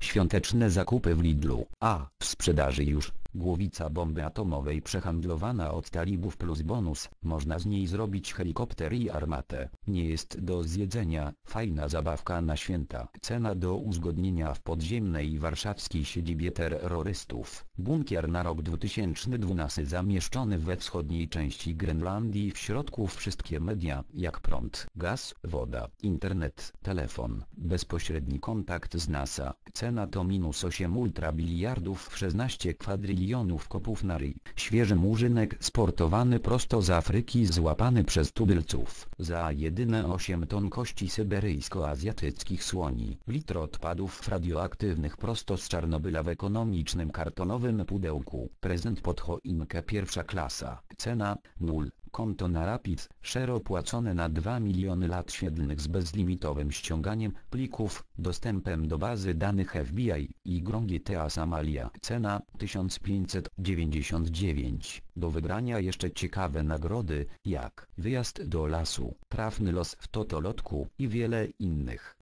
Świąteczne zakupy w Lidlu. A. W sprzedaży już. Głowica bomby atomowej przehandlowana od talibów plus bonus. Można z niej zrobić helikopter i armatę. Nie jest do zjedzenia. Fajna zabawka na święta. Cena do uzgodnienia w podziemnej warszawskiej siedzibie terrorystów. Bunkier na rok 2012 zamieszczony we wschodniej części Grenlandii w środku wszystkie media jak prąd, gaz, woda, internet, telefon, bezpośredni kontakt z NASA. Cena to minus 8 ultrabiliardów 16 kwadrylionów kopów. Świeży murzynek sportowany prosto z Afryki złapany przez tubylców. Za jedyne 8 ton kości syberyjsko-azjatyckich słoni. Litr odpadów radioaktywnych prosto z Czarnobyla w ekonomicznym kartonowym pudełku. Prezent pod choinkę pierwsza klasa. Cena 0. Konto na Rapid, share opłacone na 2 miliony lat świetlnych z bezlimitowym ściąganiem plików, dostępem do bazy danych FBI i grą GTA Samalia. Cena 1599. Do wygrania jeszcze ciekawe nagrody, jak wyjazd do lasu, trafny los w totolotku i wiele innych.